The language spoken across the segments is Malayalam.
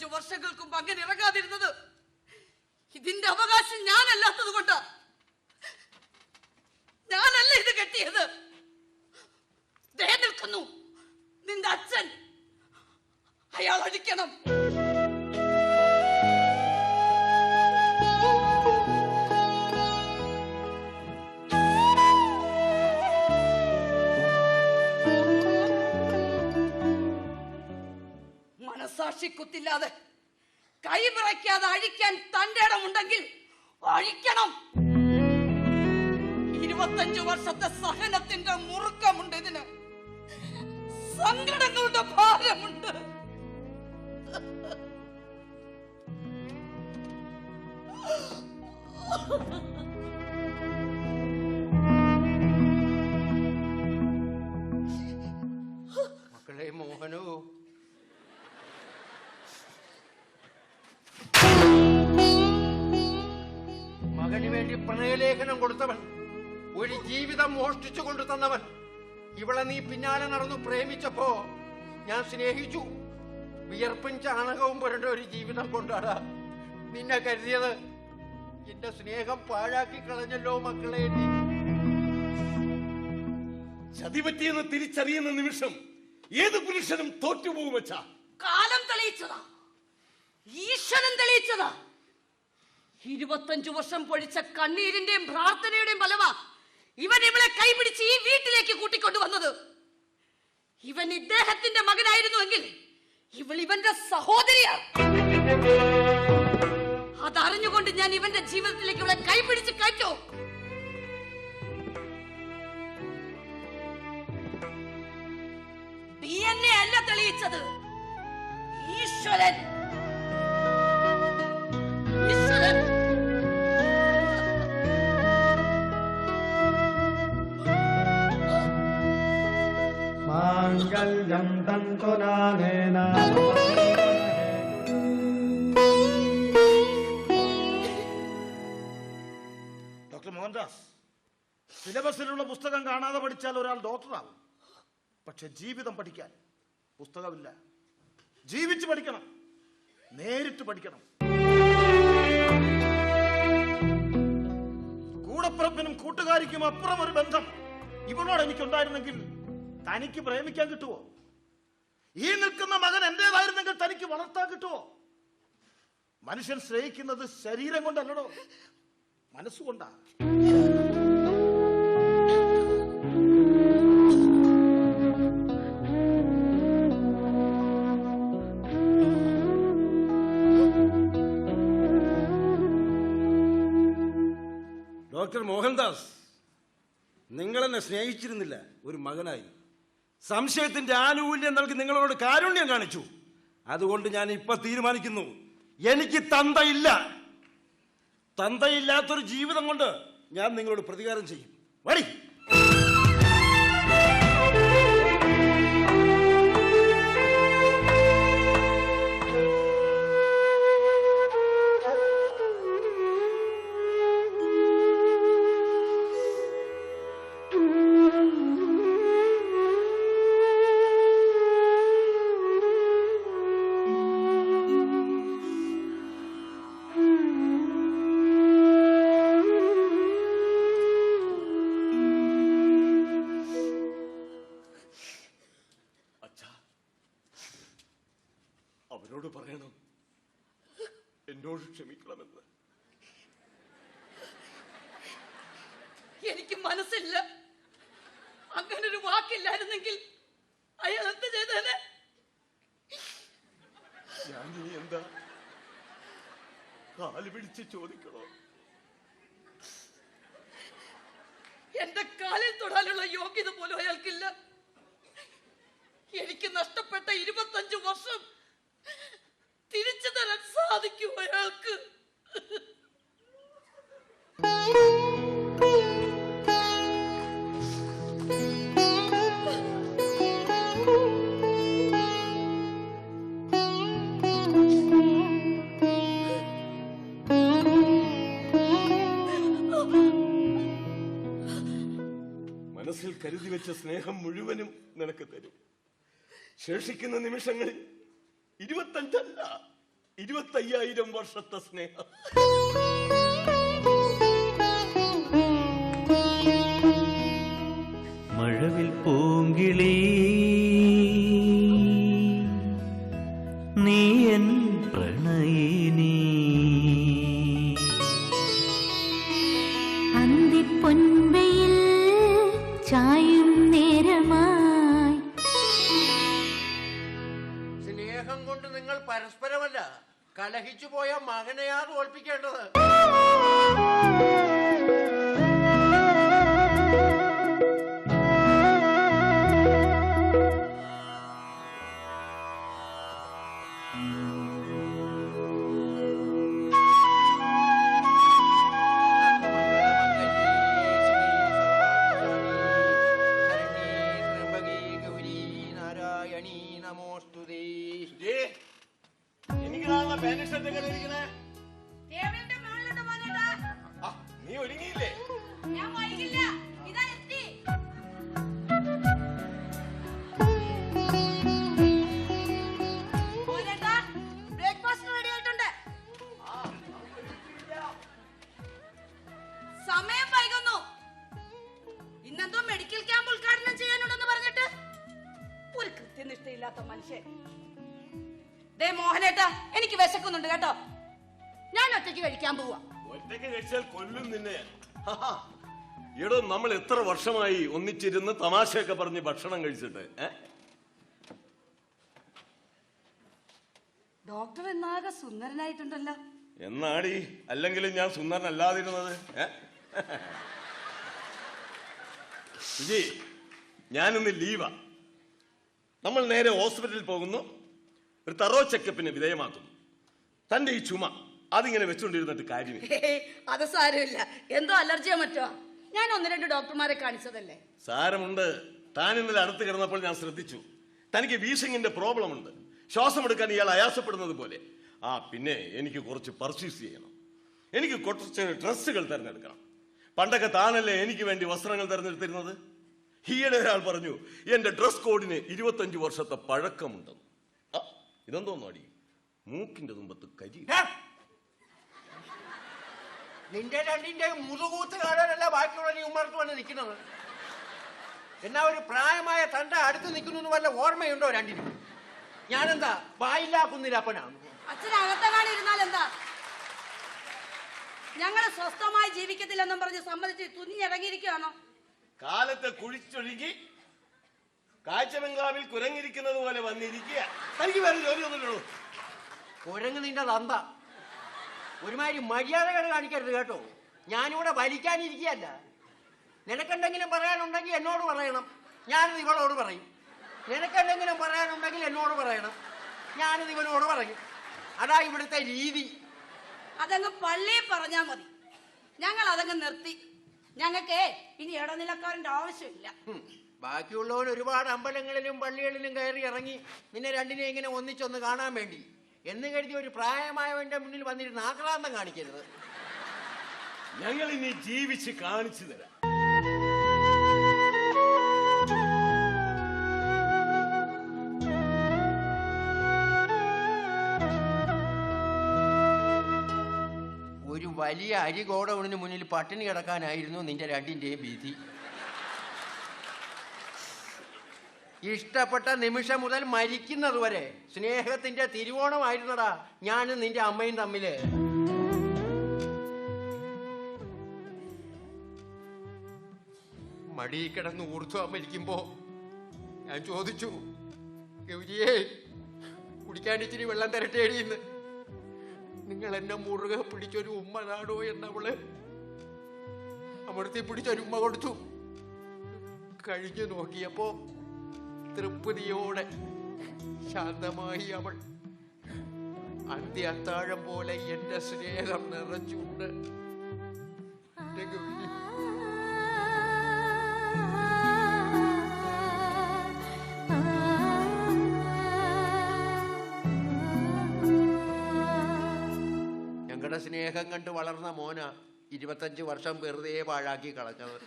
ഇരുപത്തഞ്ചു വർഷങ്ങൾക്ക് മുമ്പ് അങ്ങനെ ഇറങ്ങാതിരുന്നത് ഇതിന്റെ അവകാശം ഞാനല്ലാത്തത് കൊണ്ടാ ഞാനല്ല ഇത് കെട്ടിയത്. മനസാക്ഷി കുത്തില്ലാതെ കൈ വിറയ്ക്കാതെ അഴിക്കാൻ തന്റെ ഇടമുണ്ടെങ്കിൽ അഴിക്കണം. ഇരുപത്തഞ്ചു വർഷത്തെ സഹനത്തിന്റെ മുറുക്കമുണ്ട് ഇതിന്. സങ്കടങ്ങളുടെ ഭാരമുണ്ട്. മക്കളെ കൊടുത്തവൻ. ഒരു ജീവിതം മോഷ്ടിച്ചു കൊണ്ടു തന്നവൻ. ഇവളെ നീ പിന്നാലെ നടന്നു പ്രേമിച്ചപ്പോ ഞാൻ സ്നേഹിച്ചു. വിയർപ്പും ചാണകവും പുരണ്ട ഒരു ജീവിതം കൊണ്ടാടാ നിന്നെ കരുതിയത്. എന്റെ സ്നേഹം പാഴാക്കി കളഞ്ഞല്ലോ മക്കളെ ചതിപറ്റിയെന്ന് തിരിച്ചറിയുന്ന നിമിഷം ഏത് പുരുഷനും തോറ്റുപോകും വെച്ചാ കാലം തെളിയിച്ചതാ. ഈശ്വരൻ തെളിയിച്ചതാ. ഇരുപത്തഞ്ചു വർഷം പൊഴിച്ച കണ്ണീരിന്റെയും പ്രാർത്ഥനയുടെയും ഫലമാ ഇവൻ ഇവളെ കൈപിടിച്ച് ഈ വീട്ടിലേക്ക് കൂട്ടിക്കൊണ്ടുവന്നത്. ഇവൻ ഇദ്ദേഹത്തിന്റെ മകനായിരുന്നുവെങ്കിൽ ഇവൾ ഇവന്റെ സഹോദരിയാ. അതറിഞ്ഞുകൊണ്ട് ഞാൻ ഇവന്റെ ജീവിതത്തിലേക്ക് ഇവളെ കൈപിടിച്ച് കയറ്റോ? എൻ അല്ല തെളിയിച്ചത്. ഈശ്വരൻ തന്തുനാനേന ഡോക്ടർ മോഹൻദാസ് സിലബസിലുള്ള പുസ്തകം കാണാതെ പഠിച്ചാൽ ഒരാൾ ഡോക്ടറാകും പക്ഷെ ജീവിതം പഠിക്കാൻ പുസ്തകമില്ല. ജീവിച്ച് പഠിക്കണം. നേരിട്ട് പഠിക്കണം. കൂടപ്പിറപ്പിനും കൂട്ടുകാരിക്കും അപ്പുറം ഒരു ബന്ധം. ഇവളോട് എനിക്കുണ്ടായിരുന്നെങ്കിൽ തനിക്ക് പ്രേമിക്കാൻ കിട്ടുമോ ഈ നിൽക്കുന്ന മകൻ എന്റേതായിരുന്നെങ്കിൽ തനിക്ക് വളർത്താൻ കിട്ടുമോ മനുഷ്യൻ സ്നേഹിക്കുന്നത് ശരീരം കൊണ്ടല്ലടോ. മനസ്സുകൊണ്ടാ. ഡോക്ടർ മോഹൻദാസ് നിങ്ങളെന്നെ സ്നേഹിച്ചിരുന്നില്ല ഒരു മകനായി. സംശയത്തിന്റെ ആനുകൂല്യം നൽകി നിങ്ങളോട് കാരുണ്യം കാണിച്ചു. അതുകൊണ്ട് ഞാൻ ഇപ്പൊ തീരുമാനിക്കുന്നു. എനിക്ക് തന്തയില്ല. തന്തയില്ലാത്തൊരു ജീവിതം കൊണ്ട് ഞാൻ നിങ്ങളോട് പ്രതികാരം ചെയ്യും. വരി. ഞാൻ നീ എന്താ കാൽ പിടിച്ച് ചോദിക്കണോ? എന്റെ കാലിൽ തൊടാനുള്ള യോഗ്യത പോലും അയാൾക്കില്ല. എനിക്ക് നഷ്ടപ്പെട്ട ഇരുപത്തഞ്ചു വർഷം തിരിച്ചു തരാൻ സാധിക്കും അയാൾക്ക്. മാറ്റിവെച്ച സ്നേഹം മുഴുവനും നിനക്ക് തരും. ശേഷിക്കുന്ന നിമിഷങ്ങൾ ഇരുപത്തഞ്ചല്ല ഇരുപത്തയ്യായിരം വർഷത്തെ സ്നേഹം. മഴവിൽ പൂങ്കിളി എടോ നമ്മൾ എത്ര വർഷമായി ഒന്നിച്ചിരുന്ന് തമാശയൊക്കെ പറഞ്ഞ് ഭക്ഷണം കഴിച്ചിട്ട്? ഡോക്ടർ എന്നാകെ സുന്ദരനായിട്ടുണ്ടല്ലോ. എന്നാടി? അല്ലെങ്കിലും ഞാൻ സുന്ദരനല്ലാതിരുന്നത്? വിജി ഞാനിന്ന് ലീവാ. നമ്മൾ നേരെ ഹോസ്പിറ്റലിൽ പോകുന്നു. ഒരു തറോ ചെക്കപ്പിന് വിധേയമാക്കുന്നു. തന്റെ ഈ ചുമ അതിങ്ങനെ വെച്ചുകൊണ്ടിരുന്നിട്ട് കാര്യമില്ല. അത് സാരമില്ല. എന്തോ അലർജിയോ മറ്റോ? ഞാൻ ഒന്ന് രണ്ട് ഡോക്ടർമാരെ കാണിച്ചതല്ലേ? സാരമുണ്ട്. താൻ ഇന്നലെ അടുത്ത് കിടന്നപ്പോൾ ഞാൻ ശ്രദ്ധിച്ചു. തനിക്ക് വീസിങ്ങിന്റെ പ്രോബ്ലം ഉണ്ട് ശ്വാസം എടുക്കാൻ ഇയാൾ അയാസപ്പെടുന്നത് പോലെ. ആ പിന്നെ എനിക്ക് കുറച്ച് പർച്ചേസ് ചെയ്യണം. എനിക്ക് കുറച്ച് ഡ്രസ്സുകൾ തിരഞ്ഞെടുക്കണം. പണ്ടൊക്കെ താനല്ലേ എനിക്ക് വേണ്ടി വസ്ത്രങ്ങൾ തിരഞ്ഞെടുത്തിരുന്നത്? ഈയിടെ ഒരാൾ പറഞ്ഞു എന്റെ ഡ്രസ് കോഡിന് ഇരുപത്തഞ്ച് വർഷത്തെ പഴക്കമുണ്ടെന്ന്. ആ, ഇതെന്തോന്നു അടി മൂക്കിന്റെ തുമ്പത്ത് കരി! നിന്റെ രണ്ടിന്റെ മുതുകൂത്ത് കാണാനല്ല ബാക്കിയുള്ള നീ ഉമ്മർത്ത് വന്ന് നിൽക്കുന്നത്. എന്നാ ഒരു പ്രായമായ തണ്ട അടുത്ത് നിൽക്കുന്നു വല്ല ഓർമ്മയുണ്ടോ രണ്ടിനും? ഞാനെന്താ വായില്ലാ കുന്നിലപ്പനാണ് അച്ഛൻ അകത്തകാട് ഇരുന്നാൽ എന്താ? ഞങ്ങൾ സ്വസ്ഥമായി ജീവിക്കത്തില്ലെന്നും പറഞ്ഞ് സമ്മതിച്ച് തുനിഞ്ഞിറങ്ങിയിരിക്കുകയാണോ കാലത്ത് കുഴിച്ചൊഴുകി കാഴ്ചമെങ്കാവിൽ കുരങ്ങിരിക്കുന്നത് പോലെ വന്നിരിക്കുക. തനിക്ക് വേറെ ജോലിയൊന്നുമില്ലല്ലോ. കുരങ്ങ് നിന്റെ തന്ത. ഒരുമാതിരി മര്യാദകൾ കാണിക്കരുത് കേട്ടോ. ഞാനിവിടെ വലിക്കാനിരിക്കുകയല്ല. നിനക്കെന്തെങ്കിലും പറയാനുണ്ടെങ്കിൽ എന്നോട് പറയണം. ഞാനിത് ഇവളോട് പറയും. നിനക്കെന്തെങ്കിലും പറയാനുണ്ടെങ്കിൽ എന്നോട് പറയണം. ഞാനിത് ഇവനോട് പറയും. അതാ ഇവിടുത്തെ രീതി. അതങ്ങ് പള്ളിയിൽ പറഞ്ഞാൽ മതി. ഞങ്ങൾ അതങ്ങ് നിർത്തി. ഞങ്ങൾക്ക് ഇനി ഇടനിലക്കാരന്റെ ആവശ്യമില്ല. ബാക്കിയുള്ളവൻ ഒരുപാട് അമ്പലങ്ങളിലും പള്ളികളിലും കയറി ഇറങ്ങി നിന്നെ രണ്ടിനെ ഇങ്ങനെ ഒന്നിച്ചൊന്ന് കാണാൻ വേണ്ടി. എന്ന് കരുതി ഒരു പ്രായമായവന്റെ മുന്നിൽ വന്നിരുന്ന് ആക്രാന്തം കാണിക്കരുത്. ഞങ്ങൾ ഇനി ജീവിച്ച് കാണിച്ചു തരാം. ഒരു വലിയ അരി ഗോഡൌണിന് മുന്നിൽ പട്ടിണി കിടക്കാനായിരുന്നു നിന്റെ രണ്ടിന്റെയും ഭീതി ഇഷ്ടപ്പെട്ട നിമിഷം മുതൽ മരിക്കുന്നത് വരെ സ്നേഹത്തിന്റെ തിരുവോണമായിരുന്നടാ ഞാനും നിന്റെ അമ്മയും തമ്മിൽ. മടി കിടന്ന് ഊർത്തുവാൻ മരിക്കുമ്പോ ഞാൻ ചോദിച്ചു ഗൗരിയേ കുടിക്കാൻ ഇച്ചിരി വെള്ളം തരട്ടേടിയെന്ന് നിങ്ങൾ എന്നെ മുറുകെ പിടിച്ചൊരു ഉമ്മ നാടോ എന്നവൾ അമർത്തി പിടിച്ചൊരു ഉമ്മ കൊടുത്തു. കഴിഞ്ഞു നോക്കിയപ്പോ തൃപ്തിയോടെ ശാന്തമായി അവൾ അന്ത്യ അത്താഴം പോലെ എന്റെ സ്നേഹം നിറച്ചുണ്ട് ഞങ്ങളുടെ സ്നേഹം കണ്ട് വളർന്ന മോന ഇരുപത്തഞ്ച് വർഷം വെറുതെ പാഴാക്കി കളഞ്ഞത്.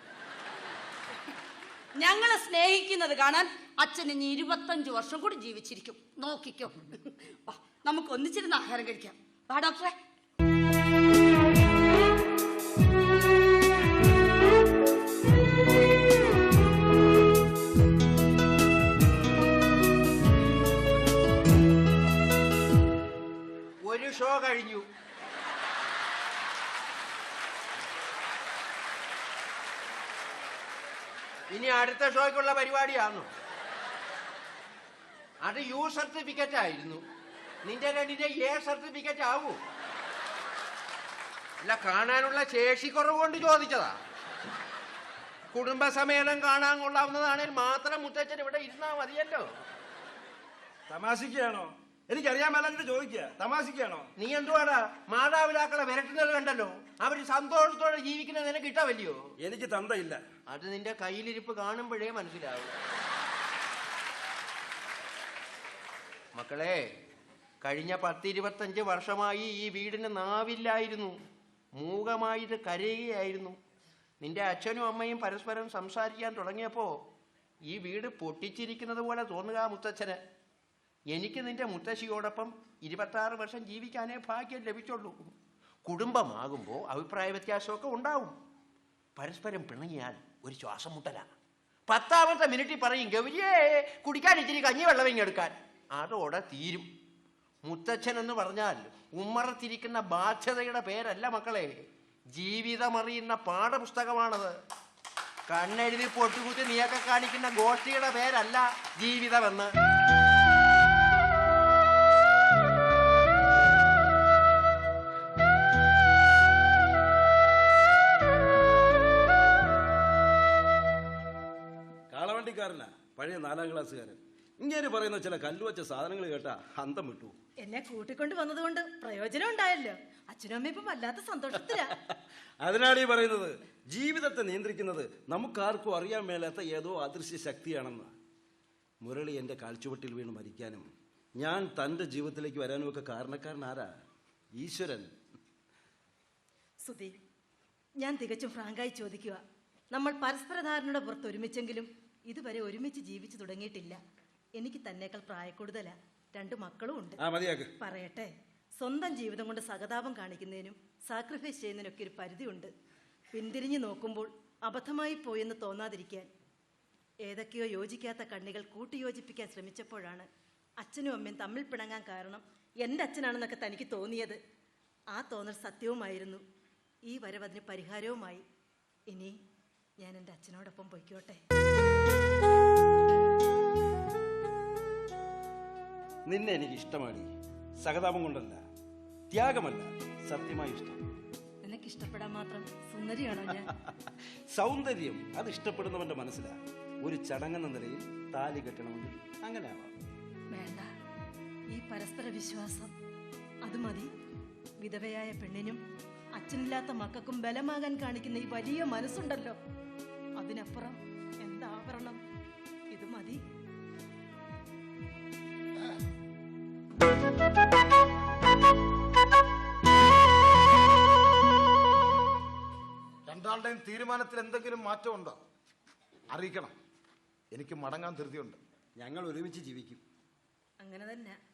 ഞങ്ങളെ സ്നേഹിക്കുന്നത് കാണാൻ അച്ഛൻ ഇനി ഇരുപത്തഞ്ചു വർഷം കൂടി ജീവിച്ചിരിക്കും. നോക്കിക്കോ. വാ, നമുക്ക് ഒന്നിച്ചിരുന്ന് ആഹാരം കഴിക്കാം. വാ ഡോക്ടറെ. ഒരു ഷോ കഴിഞ്ഞു ഇനി അടുത്ത ഷോയ്ക്കുള്ള പരിപാടിയാണോ അത് യു സർട്ടിഫിക്കറ്റ് ആയിരുന്നു. നിന്റെ രണ്ടിന്റെ എ സർട്ടിഫിക്കറ്റ് ആവൂ. അല്ല കാണാനുള്ള ശേഷി കുറവുകൊണ്ട് ചോദിച്ചതാ. കുടുംബസമേതം കാണാൻ കൊള്ളാവുന്നതാണെങ്കിൽ മാത്രം മുത്തച്ഛൻ ഇവിടെ ഇരുന്നാ മതിയല്ലോ. തമാശിക്കുകയാണോ? എനിക്കറിയാൻ മേലാഞ്ഞിട്ട് ചോദിക്കുക. തമാശിക്കാണോ നീ എന്തുവാടാ? മാതാപിതാക്കളെ വിരട്ടുന്നത് കണ്ടല്ലോ. അവർ സന്തോഷത്തോടെ ജീവിക്കുന്നത് നിനക്ക് ഇഷ്ടമല്ലയോ എനിക്ക് തന്തയില്ല. അത് നിന്റെ കയ്യിലിരിപ്പ് കാണുമ്പോഴേ മനസ്സിലാവും. മക്കളെ കഴിഞ്ഞ പത്തിരുപത്തഞ്ച് വർഷമായി ഈ വീടിന് നാവില്ലായിരുന്നു. മൂകമായിട്ട് കരയുകയായിരുന്നു. നിന്റെ അച്ഛനും അമ്മയും പരസ്പരം സംസാരിക്കാൻ തുടങ്ങിയപ്പോ ഈ വീട് പൊട്ടിച്ചിരിക്കുന്നത് പോലെ തോന്നുക മുത്തച്ഛന്. എനിക്ക് നിന്റെ മുത്തശ്ശിയോടൊപ്പം ഇരുപത്താറ് വർഷം ജീവിക്കാനേ ഭാഗ്യം ലഭിച്ചുള്ളൂ. കുടുംബമാകുമ്പോൾ അഭിപ്രായ വ്യത്യാസമൊക്കെ ഉണ്ടാവും. പരസ്പരം പിണങ്ങിയാൽ ഒരു ശ്വാസം മുട്ടലാണ് പത്താമത്തെ മിനിറ്റിൽ പറയും ഗൗരിയേ കുടിക്കാൻ ഇച്ചിരി കഞ്ഞി കഞ്ഞിവെള്ളം ഇങ്ങെടുക്കാൻ അതോടെ തീരും. മുത്തച്ഛൻ എന്ന് പറഞ്ഞാൽ ഉമ്മറത്തിരിക്കുന്ന ബാധ്യതയുടെ പേരല്ല മക്കളെ. ജീവിതമറിയുന്ന പാഠപുസ്തകമാണത്. കണ്ണെഴുതി പൊട്ടുകുത്തി നീയൊക്കെ കാണിക്കുന്ന ഗോഷ്ഠിയുടെ പേരല്ല ജീവിതമെന്ന്. കാളവണ്ടിക്കാരനാ പഴയ നാലാം ക്ലാസ്സുകാരൻ. ഇങ്ങനെ പറയുന്ന ചില കല്ലുവച്ച സാധനങ്ങൾ കേട്ടാ അന്തം വിട്ടു. എന്നെ കൂട്ടിക്കൊണ്ട് വന്നതുകൊണ്ട് പ്രയോജനം ഉണ്ടായല്ലോ. അച്ഛനും അമ്മയും ഇപ്പൊ വല്ലാത്ത സന്തോഷത്തിലാ. അതിനാണ് ഈ പറയുന്നത്. ജീവിതത്തെ നിയന്ത്രിക്കുന്നത് നമുക്കാർക്കും അറിയാൻ മേലാത്ത ഏതോ അദൃശ്യ ശക്തിയാണെന്ന്. മുരളി എന്റെ കാൽച്ചുവട്ടിൽ വീണ് മരിക്കാനും ഞാൻ തന്റെ ജീവിതത്തിലേക്ക് വരാനും ഒക്കെ കാരണക്കാരൻ ആരാ? ഈശ്വരൻ. സുധി ഞാൻ തികച്ചും ഫ്രാങ്കായി ചോദിക്കുക നമ്മൾ പരസ്പരധാരണയുടെ പുറത്ത് ഒരുമിച്ചെങ്കിലും ഇതുവരെ ഒരുമിച്ച് ജീവിച്ചു തുടങ്ങിയിട്ടില്ല. എനിക്ക് തന്നേക്കാൾ പ്രായക്കൂടുതലാ. രണ്ടു മക്കളും ഉണ്ട്. പറയട്ടെ. സ്വന്തം ജീവിതം കൊണ്ട് സഹതാപം കാണിക്കുന്നതിനും സാക്രിഫൈസ് ചെയ്യുന്നതിനൊക്കെ ഒരു പരിധിയുണ്ട്. പിന്തിരിഞ്ഞു നോക്കുമ്പോൾ അബദ്ധമായി പോയെന്ന് തോന്നാതിരിക്കാൻ ഏതൊക്കെയോ യോജിക്കാത്ത കണ്ണികൾ കൂട്ടിയോജിപ്പിക്കാൻ ശ്രമിച്ചപ്പോഴാണ് അച്ഛനും അമ്മയും തമ്മിൽ പിണങ്ങാൻ കാരണം എന്റെ അച്ഛനാണെന്നൊക്കെ തനിക്ക് തോന്നിയത്. ആ തോന്നൽ സത്യവുമായിരുന്നു. ഈ വരവതിന് പരിഹാരവുമായി. ഇനി ഞാൻ എന്റെ അച്ഛനോടൊപ്പം പൊയ്ക്കോട്ടെ. നിന്നെ എനിക്ക് ഇഷ്ടമാണ്. സഹതാപം കൊണ്ടല്ല ത്യാഗമല്ല സത്യമായി ഇഷ്ടം. നിനക്ക് ഇഷ്ടപ്പെടാൻ മാത്രം സുന്ദരിയാണോ ഞാൻ? സൗന്ദര്യം അത് ഇഷ്ടപ്പെടുന്നവന്റെ മനസ്സിലാ. ഒരു ചടങ്ങെന്ന നിലയിൽ താലി കെട്ടണമെങ്കിൽ അങ്ങനെ ആവാം. വേണ്ട. ഈ പരസ്പര വിശ്വാസം അത് മതി. വിധവയായ പെണ്ണിനും അച്ഛനില്ലാത്ത മക്കൾക്കും ബലമാകാൻ കാണിക്കുന്ന ഈ വലിയ മനസ്സുണ്ടല്ലോ. അതിനപ്പുറം എന്താവരണം ഇത് മതി. രണ്ടാളുടെയും തീരുമാനത്തിൽ എന്തെങ്കിലും മാറ്റമുണ്ടോ? അറിയിക്കണം. എനിക്ക് മടങ്ങാൻ ധൃതിയുണ്ട്. ഞങ്ങൾ ഒരുമിച്ച് ജീവിക്കും. അങ്ങനെ തന്നെ.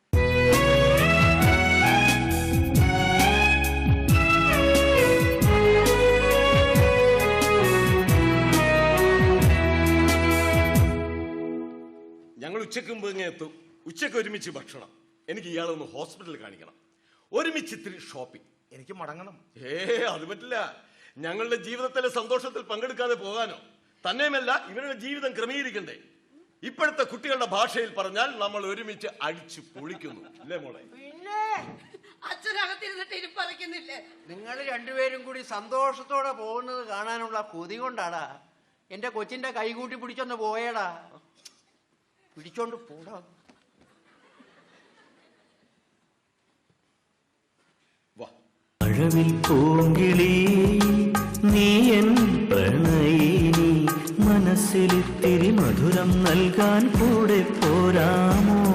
ഉച്ചയ്ക്ക് മുമ്പ് ഇങ്ങനെ എത്തും. ഉച്ചയ്ക്ക് ഒരുമിച്ച് ഭക്ഷണം. എനിക്ക് ഇയാളൊന്ന് ഹോസ്പിറ്റലിൽ കാണിക്കണം. ഒരുമിച്ച് ഇത്തിരി ഷോപ്പിംഗ് എനിക്ക് മടങ്ങണം. ഏ അത് പറ്റില്ല. ഞങ്ങളുടെ ജീവിതത്തിലെ സന്തോഷത്തിൽ പങ്കെടുക്കാതെ പോകാനോ. തന്നെയുമല്ല ഇവരുടെ ജീവിതം ക്രമീകരിക്കണ്ടേ. ഇപ്പോഴത്തെ കുട്ടികളുടെ ഭാഷയിൽ പറഞ്ഞാൽ നമ്മൾ ഒരുമിച്ച് അടിച്ചു പൊളിക്കുന്നു. അല്ലേ മോളെ? പിന്നെ അച്ഛനകത്തിരുന്നിട്ട് ഇരിപ്പറയ്ക്കുന്നില്ലേ നിങ്ങൾ രണ്ടുപേരും കൂടി സന്തോഷത്തോടെ പോകുന്നത് കാണാനുള്ള കൊതി കൊണ്ടാടാ. എന്റെ കൊച്ചിന്റെ കൈകൂട്ടി പിടിച്ചൊന്ന് പോയേടാ. പിടിച്ചോണ്ട് പോടാ. മനസ്സിലിത്തിരി മധുരം നൽകാൻ കൂടെ പോരാമോ?